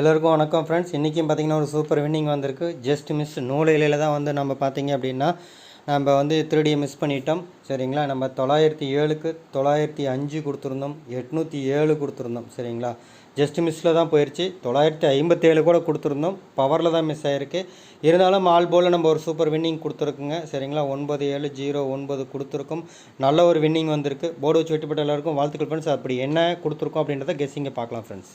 எல்லோருக்கும் வணக்கம் ஃப்ரெண்ட்ஸ் இன்றைக்கும் பார்த்தீங்கன்னா ஒரு சூப்பர் வின்னிங் வந்திருக்கு. ஜஸ்ட் மிஸ் நூலையில் தான் வந்து நம்ம பார்த்திங்க அப்படின்னா நம்ம வந்து திருடியை மிஸ் பண்ணிட்டோம். சரிங்களா? நம்ம தொள்ளாயிரத்தி ஏழுக்கு தொள்ளாயிரத்தி அஞ்சு கொடுத்துருந்தோம். எட்நூற்றி ஏழு கொடுத்துருந்தோம். சரிங்களா? ஜஸ்ட் மிஸ்ஸில் தான் போயிடுச்சு தொள்ளாயிரத்தி ஐம்பத்தேழு கூட கொடுத்துருந்தோம். பவரில் தான் மிஸ் ஆகிருக்கு இருந்தாலும் ஆல் போல் நம்ம ஒரு சூப்பர் வின்னிங் கொடுத்துருக்குங்க. சரிங்களா? ஒன்பது ஏழு ஜீரோ ஒன்பது கொடுத்துருக்கோம். நல்ல ஒரு வின்னிங் வந்திருக்கு. போர்டு வச்சு வெட்டிப்பட்ட எல்லாருக்கும் வாழ்த்துக்கள் ஃப்ரெண்ட்ஸ் அப்படி என்ன கொடுத்துருக்கோம் அப்படின்றத கெஸ்ஸிங்க பார்க்கலாம் ஃப்ரெண்ட்ஸ்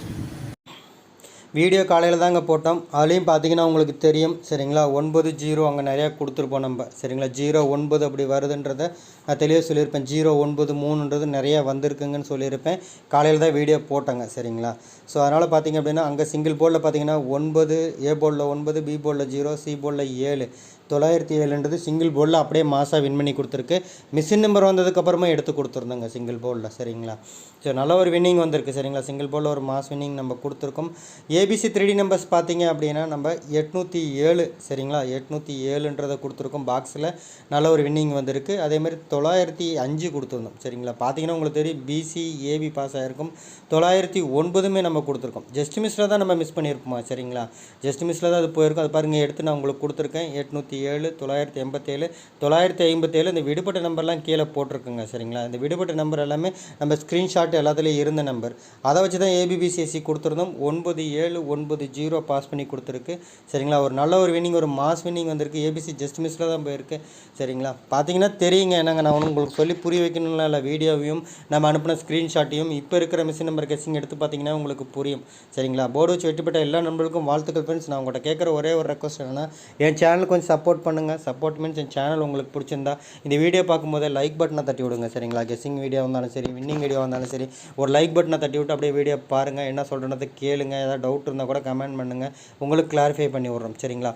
video காலையில் தாங்க போட்டோம். அதுலேயும் பார்த்தீங்கன்னா உங்களுக்கு தெரியும். சரிங்களா? ஒன்பது ஜீரோ அங்கே நிறையா கொடுத்துருப்போம் நம்ம. சரிங்களா? ஜீரோ ஒன்பது அப்படி வருதுன்றதை நான் தெளிவாக சொல்லியிருப்பேன். ஜீரோ ஒன்பது மூணுன்றது நிறையா வந்திருக்குங்கன்னு சொல்லியிருப்பேன். காலையில் தான் வீடியோ போட்டாங்க. சரிங்களா? ஸோ அதனால் பார்த்தீங்க அப்படின்னா அங்கே சிங்கிள் போர்டில் பார்த்தீங்கன்னா ஒன்பது ஏ போர்டில் ஒன்பது பி போர்டில் ஜீரோ சி போர்டில் ஏழு. தொள்ளாயிரத்தி ஏழுன்றது சிங்கிள் போர்டில் அப்படியே மாசாக வின் பண்ணி கொடுத்துருக்கு. மிஷின் நம்பர் வந்ததுக்கப்புறமா எடுத்து கொடுத்துருந்தோங்க சிங்கிள் போர்டில் சரிங்களா? ஸோ நல்ல ஒரு வின்னிங் வந்திருக்கு. சரிங்களா? சிங்கிள் போர்டில் ஒரு மாஸ் வின்னிங் நம்ம கொடுத்துருக்கோம். ஏ ஏபிசி த்ரீ நம்பர்ஸ் பார்த்தீங்க அப்படின்னா நம்ம எட்நூற்றி ஏழு சரிங்களா? எட்நூற்றி ஏழுன்றதை கொடுத்துருக்கோம் பாக்ஸில் நல்ல ஒரு வின்னிங் வந்திருக்கு. அதேமாதிரி தொள்ளாயிரத்தி அஞ்சு கொடுத்துருந்தோம் சரிங்களா? பார்த்தீங்கன்னா உங்களுக்கு தெரியும் பிசி ஏபி பாஸ் ஆகிருக்கும் தொள்ளாயிரத்தி ஒன்பதுமே நம்ம கொடுத்துருக்கோம். ஜஸ்ட் மிஸ்ஸில் தான் நம்ம மிஸ் பண்ணியிருப்போமா சரிங்களா? ஜஸ்ட் மிஸ்ஸில் தான் அது போயிருக்கும். அது பாருங்கள் எடுத்து நான் உங்களுக்கு கொடுத்துருக்கேன். எட்நூற்றி ஏழு தொள்ளாயிரத்தி எண்பத்தேழு தொள்ளாயிரத்தி ஐம்பத்தேழு இந்த விடுபட்ட நம்பர்லாம் கீழே போட்டிருக்குங்க சரிங்களா? இந்த விடுபட்ட நம்பர் எல்லாமே நம்ம ஸ்க்ரீன்ஷாட் எல்லாத்துலேயும் இருந்த நம்பர். அதை வச்சு தான் ஏபிபிசிஎஸ்சி கொடுத்துருந்தோம். ஒன்பது ஏழு ஒன்பது ஜீரோ பாஸ் பண்ணி கொடுத்துருக்கு. சரிங்களா? ஒரு நல்ல ஒரு வின்னிங் ஒரு மாஸ் வின்னிங் வந்திருக்கு. ஏபிசி ஜஸ்ட் மிஸ்ஸில் தான் போயிருக்கு. சரிங்களா? பார்த்தீங்கன்னா தெரியுங்க என்னங்க நான் உங்களுக்கு சொல்லி புரிய வைக்கணும்ல இல்லை. வீடியோவையும் நம்ம அனுப்பின ஸ்க்ரீன்ஷாட்டையும் இப்போ இருக்கிற மிஷின் நம்பர் கெஸ்ஸிங் எடுத்து பார்த்தீங்கன்னா உங்களுக்கு புரியும். சரிங்களா? போர்டு வச்சு வெட்டிப்பட்ட எல்லா நம்பர்களுக்கும் வாழ்த்துக்கள் ஃப்ரெண்ட்ஸ் நான் உங்கள்கிட்ட கேட்குற ஒரே ஒரு ரெக்வஸ்ட் என்னன்னா என் சேனல் கொஞ்சம் சப்போர்ட் பண்ணுங்கள் சப்போர்ட் மீன்ஸ் என் சேனல் உங்களுக்கு பிடிச்சிருந்தா இந்த வீடியோ பார்க்கும்போதே லைக் பட்டனை தட்டி விடுங்க. சரிங்களா? கெஸ்ஸிங் வீடியோ வந்தாலும் சரி வின்னிங் வீடியோ வந்தாலும் சரி ஒரு லைக் பட்டனை தட்டி விட்டு அப்படியே வீடியோ பாருங்கள் என்ன சொல்கிறத கேளுங்க. ஏதாவது டவுட் இருந்தால் கூட கமெண்ட் பண்ணுங்கள் உங்களுக்கு கிளாரிஃபை பண்ணி விட்றோம். சரிங்களா?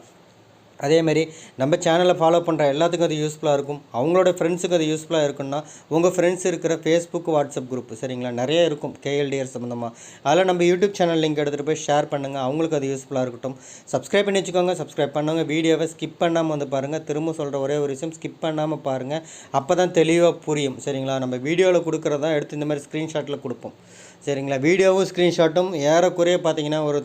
அதேமாரி நம்ம சேனலை ஃபாலோ பண்ணுற எல்லாத்துக்கும் அது யூஸ்ஃபுல்லாக இருக்கும். அவங்களோட ஃப்ரெண்ட்ஸுக்கு அது யூஸ்ஃபுல்லாக இருக்குன்னா உங்கள் ஃப்ரெண்ட்ஸ் இருக்கிற ஃபேஸ்புக் வாட்ஸ்அப் குரூப் சரிங்களா? நிறைய இருக்கும். கேஎல்டிஆர் சம்மந்தமாக அதில் நம்ம யூடியூப் சேனல் லிங்க் எடுத்துகிட்டு போய் ஷேர் பண்ணுங்கள் அவங்களுக்கு அது யூஸ்ஃபுல்லாக இருக்கட்டும். சப்ஸ்கிரைப் பண்ணி வச்சுக்கோங்க. சப்ஸ்கிரைப் பண்ணுங்க. வீடியோவை ஸ்கிப் பண்ணாமல் வந்து பாருங்கள் திரும்ப சொல்கிற ஒரே ஒரு விஷயம் ஸ்கிப் பண்ணாமல் பாருங்கள் அப்போ தான் தெளிவாக புரியும். சரிங்களா? நம்ம வீடியோவில் கொடுக்குறதா எடுத்து இந்த மாதிரி ஸ்க்ரீன்ஷாட்டில் கொடுப்போம். சரிங்களா? வீடியோவும் ஸ்க்ரீன்ஷாட்டும் ஏறக்குறைய பார்த்தீங்கன்னா ஒரு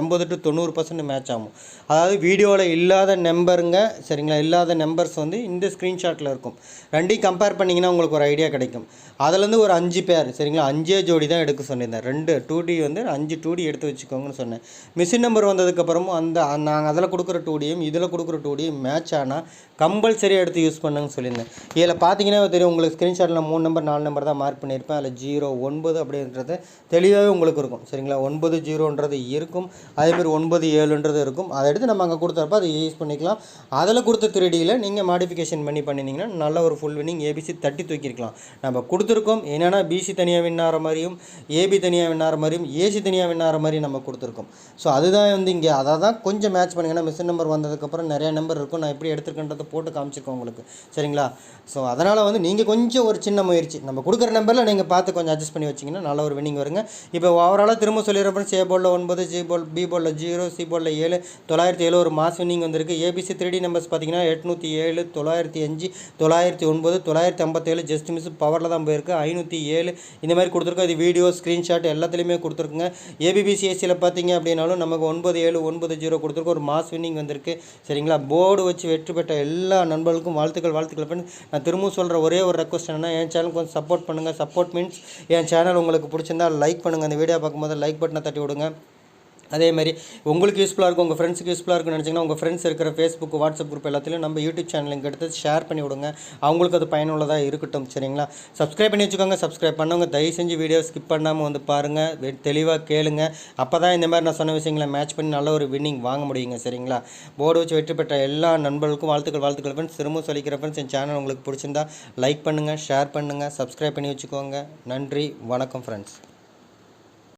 எண்பது டு தொண்ணூறு பர்சன்ட் மேட்ச் ஆகும். அதாவது வீடியோவில் இல்லாத நம்பருங்க சரிங்களா? இல்லாத நம்பர்ஸ் வந்து இந்த ஸ்க்ரீன்ஷாட்டில் இருக்கும். ரெண்டையும் கம்பேர் பண்ணிங்கன்னா உங்களுக்கு ஒரு ஐடியா கிடைக்கும். அதுலேருந்து ஒரு அஞ்சு பேர் சரிங்களா? அஞ்சே ஜோடி தான் எடுக்க சொல்லியிருந்தேன் ரெண்டு டூ டி வந்து அஞ்சு டூ டி எடுத்து வச்சுக்கோங்கன்னு சொன்னேன். மிஷின் நம்பர் வந்ததுக்கப்புறமும் அந்த நாங்கள் அதில் கொடுக்குற டூ டியும் இதில் கொடுக்குற டூ டியும் மேட்ச் ஆனால் கம்பல்சரியாக எடுத்து யூஸ் பண்ணுங்கன்னு சொல்லியிருந்தேன். இதில் பார்த்தீங்கன்னா தெரியும் உங்களுக்கு ஸ்க்ரீன்ஷாட்டில் மூணு நம்பர் நாலு நம்பர் தான் மார்க் பண்ணியிருப்பேன். அதில் ஜீரோ ஒன்பது அப்படின்றது தெளிவாகவே உங்களுக்கு இருக்கும் சரிங்களா? ஒன்பது ஜீரோன்றது இருக்கும். அதேமாதிரி ஒன்பது ஏழுன்றது இருக்கும். அதை எடுத்து நம்ம அங்கே கொடுத்தப்ப அது யூஸ் பண்ணிக்கலாம். அதில் கொடுத்த த்ரீடியில் நீங்கள் மாடிஃபிகேஷன் பண்ணி பண்ணினீங்கன்னா நல்ல ஒரு ஃபுல் வின்னிங் ஏபிசி தட்டி தூக்கியிருக்கலாம். நம்ம கொடுத்துருக்கோம். என்னென்னா பிசி தனியாக வின்னாகிற மாதிரியும் ஏபி தனியாக வின்னாகிற மாதிரியும் ஏசி தனியாக வின்னாகிற மாதிரியும் நம்ம கொடுத்துருக்கோம். ஸோ அதுதான் வந்து இங்கே அதை தான் கொஞ்சம் மேட்ச் பண்ணுங்கன்னா மிஷின் நம்பர் வந்ததுக்கப்புறம் நிறைய நம்பர் இருக்கும். நான் எப்படி எடுத்துருக்கன்றதை போட்டு காமிச்சிருக்கோம் உங்களுக்கு. சரிங்களா? ஸோ அதனால் வந்து நீங்கள் கொஞ்சம் ஒரு சின்ன முயற்சி. நம்ம கொடுக்குற நம்பரில் நீங்கள் பார்த்து கொஞ்சம் அட்ஜஸ்ட் பண்ணி வச்சிங்கன்னா நல்ல ஒரு வின்னிங் வருங்க. இப்போ ஓவராலாக திரும்ப சொல்லிடுறப்ப ஏ போலில் ஒன்பது ஜி போல் பி போலில் ஜீரோ சி போலில் ஏழு தொள்ளாயிரத்தி ஏழு ஒரு மாஸ் வின்னிங் வந்திருக்கு. ஏபிசி த்ரீ டி நம்பர்ஸ் பார்த்தீங்கன்னா எட்நூற்றி ஏழு தொள்ளாயிரத்தி அஞ்சு தொள்ளாயிரத்தி ஒன்பது தொள்ளாயிரத்தி ஐம்பத்தேழு ஜஸ்ட் மிஸ் பவரில் தான் போயிருக்கு. ஐநூற்றி ஏழு இந்த மாதிரி கொடுத்துருக்கோம். இது வீடியோ ஸ்க்ரீன்ஷாட் எல்லாத்துலேயுமே கொடுத்துருக்குங்க. ஏபிபிசிஎஸ்சியில் பார்த்தீங்க அப்படின்னாலும் நமக்கு ஒன்பது ஏழு ஒன்பது ஜீரோ கொடுத்துருக்கோம் ஒரு மாஸ் வின்னிங் வந்திருக்கு. சரிங்களா? போர்டு வச்சு வெற்றி பெற்ற எல்லா நண்பர்களுக்கும் வாழ்த்துக்கள் வாழ்த்துக்கள் பண்ணி நான் திரும்பவும் சொல்கிற ஒரே ஒரு ரெக்வஸ்ட் என்னென்னா என் சேனலுக்கு கொஞ்சம் சப்போர்ட் பண்ணுங்கள் சப்போர்ட் மீன்ஸ் என் சேனல் உங்களுக்கு பிடிச்சிருந்தா லைக் பண்ணுங்கள் அந்த வீடியோ பார்க்கும்போது லைக் பட்டனை தட்டி விடுங்க. அதே மாதிரி உங்களுக்கு யூஸ்ஃபுல்லாக இருக்கும் உங்கள் ஃப்ரெண்ட்ஸுக்கு யூஸ்ஃபுல்லாக இருக்கும்னு நினச்சிங்கன்னா உங்கள் ஃப்ரெண்ட்ஸ் இருக்கிற ஃபேஸ்புக் வாட்ஸ்அப் குரூப் எல்லாத்துலையும் நம்ம யூடியூப் சேனலுக்கு எடுத்து ஷேர் பண்ணி விடுங்க. அவங்களுக்கு அது பயனுள்ளதாக இருக்கட்டும் சரிங்களா? சப்ஸ்கிரைப் பண்ணி வச்சுக்கோங்க சப்ஸ்கிரைப் பண்ணவங்க தயவு செஞ்சு வீடியோ ஸ்கிப் பண்ணாமல் வந்து பாருங்கள் தெளிவாக கேளுங்க. அப்போ தான் இந்த மாதிரி நான் சொன்ன விஷயங்களை மேட்ச் பண்ணி நல்ல ஒரு வின்னிங் வாங்க முடியுங்க சரிங்களா? போர்டு வச்சு வெற்றி பெற்ற எல்லா நண்பர்களுக்கும் வாழ்த்துக்கள் வாழ்த்துக்கள் ஃப்ரெண்ட்ஸ் திரும்ப சொல்லிக்கிற ஃப்ரெண்ட்ஸ் என் சேனல் உங்களுக்கு பிடிச்சிருந்தா லைக் பண்ணுங்கள் ஷேர் பண்ணுங்கள் சப்ஸ்கிரைப் பண்ணி வச்சுக்கோங்க. நன்றி வணக்கம் ஃப்ரெண்ட்ஸ்